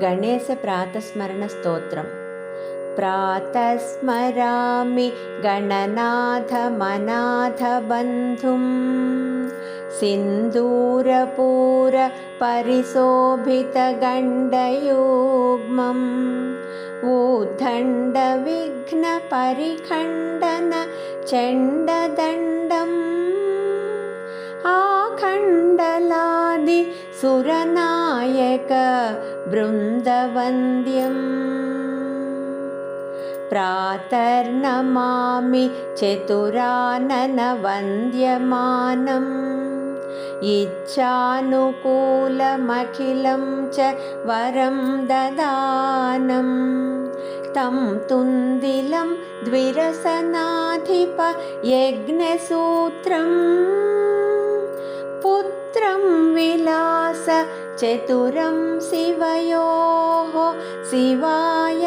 गणेशप्रातस्मरणस्तोत्रम्। प्रातस्मरामि गणनाथमनाथबन्धुं सिन्दूरपूरपरिशोभितगण्डयुग्मम्। उद्दण्डविघ्नपरिखण्डन चण्डदण्डम् आखण्डलादि सुरनायकबृन्दवन्द्यम् प्रातर्नमामि चतुराननवन्द्यमानम्। इच्छानुकूलमखिलं च वरं ददानं। तं तुन्दिलं द्विरसनाधिप यज्ञसूत्रम् पुत्रं विलास चतुरं शिवयोः शिवाय।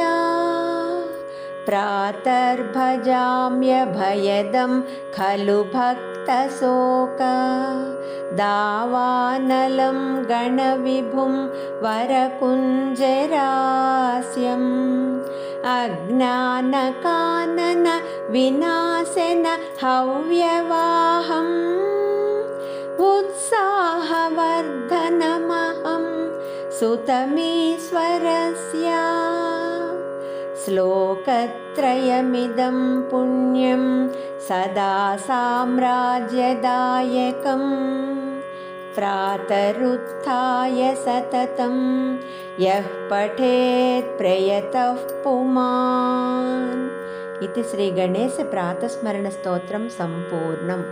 प्रातर्भजाम्यभयदं खलु भक्तशोक। दावानलं गणविभुं वरकुञ्जरास्यम्। अज्ञानकानन विनाशन हव्यवाहम्। उत्साहवर्धनमहं सुतमीश्वरस्य श्लोकत्रयमिदं पुण्यं सदा साम्राज्यदायकं प्रातरुत्थाय सततं यः पठेत् प्रयतः पुमान् इति श्रीगणेशप्रातस्मरणस्तोत्रं सम्पूर्णम्